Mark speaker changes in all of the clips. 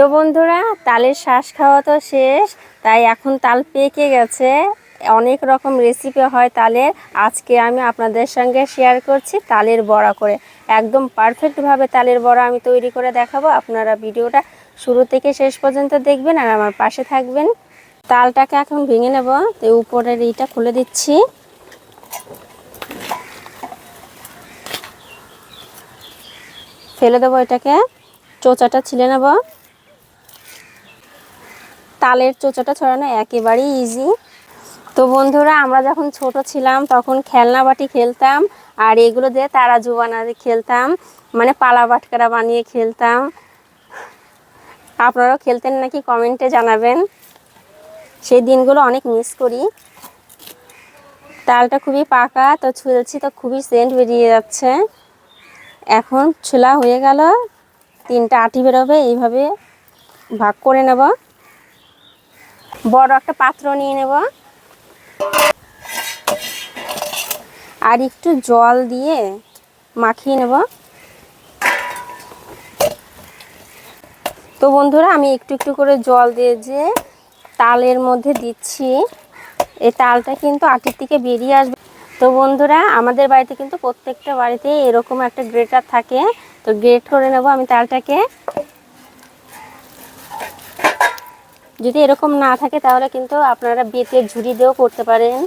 Speaker 1: তো বন্ধুরা, তালের শ্বাস খাওয়া তো শেষ, তাই এখন তাল পেকে গেছে। অনেক রকম রেসিপি হয় তালের। আজকে আমি আপনাদের সঙ্গে শেয়ার করছি তালের বড়া করে। একদম পারফেক্টভাবে তালের বড়া আমি তৈরি করে দেখাবো। আপনারা ভিডিওটা শুরু থেকে শেষ পর্যন্ত দেখবেন আর আমার পাশে থাকবেন। তালটাকে এখন ভেঙে নেব। তো উপরের এইটা খুলে দিচ্ছি। ফেলে দেবো এটাকে। চোচাটা ছিলে নেব। তালের চোচাটা ছড়ানো একেবারেই ইজি তো বন্ধুরা, আমরা যখন ছোট ছিলাম, তখন খেলনা বাটি খেলতাম, আর এগুলো দিয়ে তারা জুবানা খেলতাম মানে পালা বাটকারা বানিয়ে খেলতাম। আপনারাও খেলতেন নাকি কমেন্টে জানাবেন। সেই দিনগুলো অনেক মিস করি। তালটা খুবই পাকা, তো ছুলছি তো খুবই সেন্ট বেরিয়ে যাচ্ছে। এখন ছোলা হয়ে গেল, তিনটা আটি বেরোবে, এইভাবে ভাগ করে নেব। বড় একটা পাত্র নিয়ে নেব। আর একটু জল দিয়ে মাখিয়ে নেব। তো বন্ধুরা, আমি একটু একটু করে জল দিয়ে যে তালের মধ্যে দিচ্ছি, এই তালটা কিন্তু আটির থেকে বেরিয়ে আসবে। তো বন্ধুরা, আমাদের বাড়িতে কিন্তু প্রত্যেকটা বাড়িতে এরকম একটা গ্রেটার থাকে। তো গ্রেট করে নেব আমি তালটাকে। যদি এরকম না থাকে তাহলে কিন্তু আপনারা বেতের ঝুড়ি দিয়েও করতে পারেন।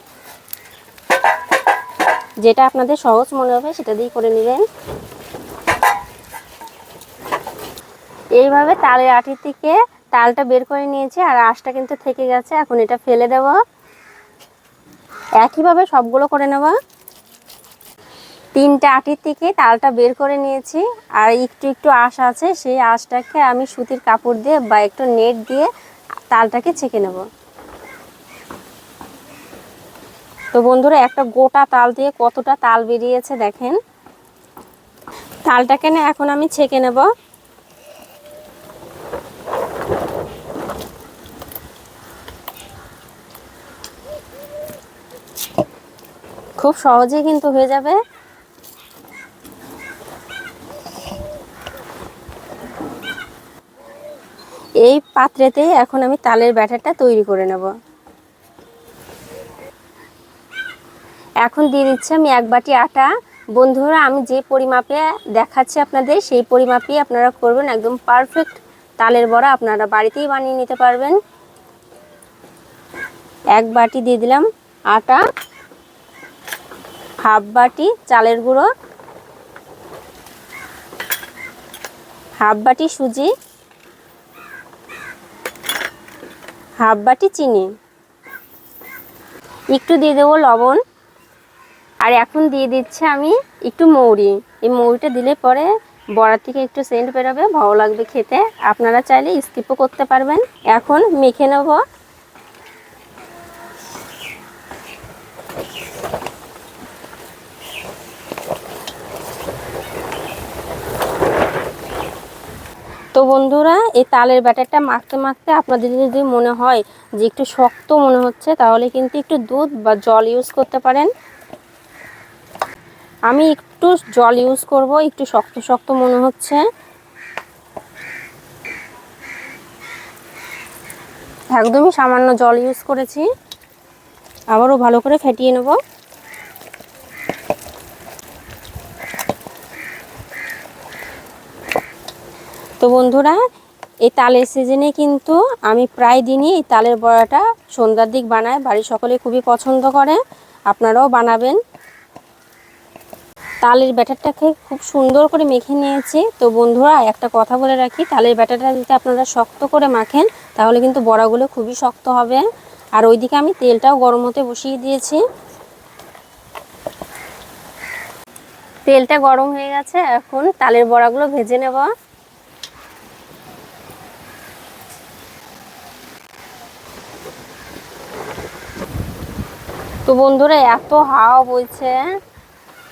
Speaker 1: যেটা আপনাদের সহজ মনে হবে সেটা দিয়ে করে নেবেন। এইভাবে তালের আটির থেকে তালটা বের করে নিয়েছি আর আঁশটা কিন্তু থেকে গেছে। এখন এটা ফেলে দেব। একইভাবে সবগুলো করে নেব। তিনটা আটির থেকে তালটা বের করে নিয়েছি আর একটু একটু আঁশ আছে, সেই আঁশটাকে আমি সুতির কাপড় দিয়ে বা একটু নেট দিয়ে তালটাকে ছেঁকে নেব। তো বন্ধুরা, একটা গোটা তাল দিয়ে কতটা তাল বেরিয়েছে দেখেন। তালটাকে না এখন আমি ছেঁকে নেব। খুব সহজেই কিন্তু হয়ে যাবে। এই পাত্রেতে এখন আমি তালের ব্যাটারটা তৈরি করে নেব। এখন দিয়ে দিচ্ছি আমি এক বাটি আটা। বন্ধুরা, আমি যে পরিমাপে দেখাচ্ছি আপনাদের, সেই পরিমাপেই আপনারা করবেন একদম পারফেক্ট তালের বড়া। আপনারা বাড়িতেই বানিয়ে নিতে পারবেন। এক বাটি দিয়ে দিলাম আটা, হাফ বাটি চালের গুঁড়ো, হাফ বাটি সুজি হাফ বাটি চিনি, একটু দিয়ে দেবো লবণ, আর এখন দিয়ে দিচ্ছে আমি একটু মৌরি। এই মৌরিটা দিলে পরে বড়ার থেকে একটু সেন্ট বেরোবে, ভালো লাগবে খেতে। আপনারা চাইলে স্কিপও করতে পারবেন। এখন মেখে নেব। তো বন্ধুরা, এই তালের ব্যাটারটা মাখতে মাখতে আপনাদের যদি মনে হয় যে একটু শক্ত মনে হচ্ছে, তাহলে কিন্তু একটু দুধ বা জল ইউজ করতে পারেন। আমি একটু জল ইউজ করব, একটু শক্ত শক্ত মনে হচ্ছে। একদমই সামান্য জল ইউজ করেছি। আবারও ভালো করে ফেটিয়ে নেব। তো বন্ধুরা, এই তালের সিজনে কিন্তু আমি প্রায় দিনই এই তালের বড়াটা সন্ধ্যার দিক বানাই। বাড়ির সকলে খুবই পছন্দ করে, আপনারাও বানাবেন। তালের ব্যাটারটাকে খুব সুন্দর করে মেখে নিয়েছি। তো বন্ধুরা, একটা কথা বলে রাখি, তালের ব্যাটারটা যদি আপনারা শক্ত করে মাখেন, তাহলে কিন্তু বড়াগুলো খুবই শক্ত হবে। আর ওইদিকে আমি তেলটাও গরম হতে বসিয়ে দিয়েছি। তেলটা গরম হয়ে গেছে, এখন তালের বড়াগুলো ভেজে নেব। তো বন্ধুরা, এত হাওয়া বইছে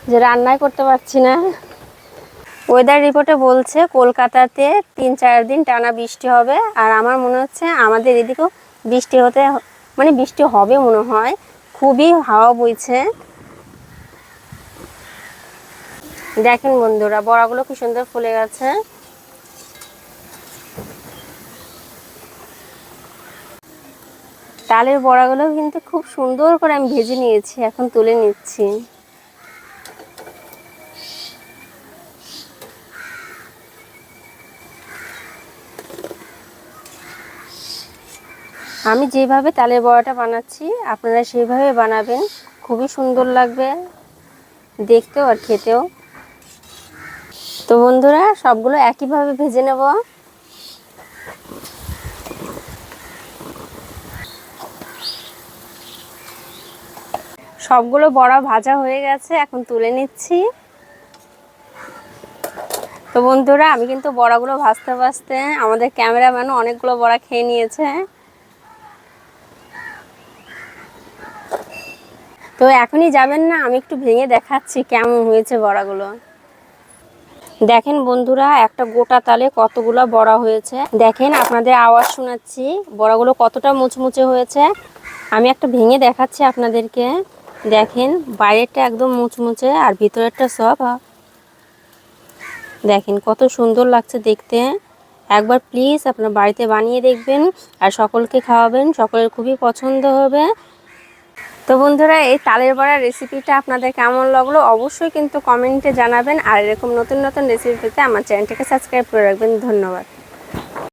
Speaker 1: যে রান্নাই করতে পারছি না। ওয়েদার রিপোর্টে বলছে, কলকাতাতে তিন চার দিন টানা বৃষ্টি হবে, আর আমার মনে হচ্ছে আমাদের এদিকেও বৃষ্টি হতে মানে বৃষ্টি হবে মনে হয়। খুবই হাওয়া বইছে। দেখেন বন্ধুরা, বড়াগুলো কি সুন্দর ফুলে গেছে। তালের বড়াগুলো কিন্তু খুব সুন্দর করে আমি ভেজে নিয়েছি, এখন তুলে নিচ্ছি। আমি যেভাবে তালের বড়াটা বানাচ্ছি, আপনারা সেইভাবে বানাবেন, খুবই সুন্দর লাগবে দেখতেও আর খেতেও। তো বন্ধুরা, সবগুলো একইভাবে ভেজে নেব। সবগুলো বড়া ভাজা হয়ে গেছে, এখন তুলে নিচ্ছি। তো বন্ধুরা, আমি কিন্তু বড়াগুলো ভাজতে ভাজতে আমাদের ক্যামেরাম্যানও অনেকগুলো বড়া খেয়ে নিয়েছে। তো এখনই যাবেন না, আমি একটু ভেঙে দেখাচ্ছি কেমন হয়েছে বড়াগুলো। দেখেন বন্ধুরা, একটা গোটা তালে কতগুলো বড়া হয়েছে। দেখেন, আপনাদের আওয়াজ শোনাচ্ছি, বড়াগুলো কতটা মুচমুচে হয়েছে। আমি একটা ভেঙে দেখাচ্ছি আপনাদেরকে। দেখেন, বাইরেরটা একদম মুচমুচে আর ভিতরেরটা সব দেখেন কত সুন্দর লাগছে দেখতে। একবার প্লিজ আপনার বাড়িতে বানিয়ে দেখবেন আর সকলকে খাওয়াবেন, সকলের খুবই পছন্দ হবে। তো বন্ধুরা, এই তালের বড়ার রেসিপিটা আপনাদের কেমন লাগল অবশ্যই কিন্তু কমেন্টে জানাবেন আর এরকম নতুন নতুন রেসিপি পেতে আমার চ্যানেলটাকে সাবস্ক্রাইব করে রাখবেন। ধন্যবাদ।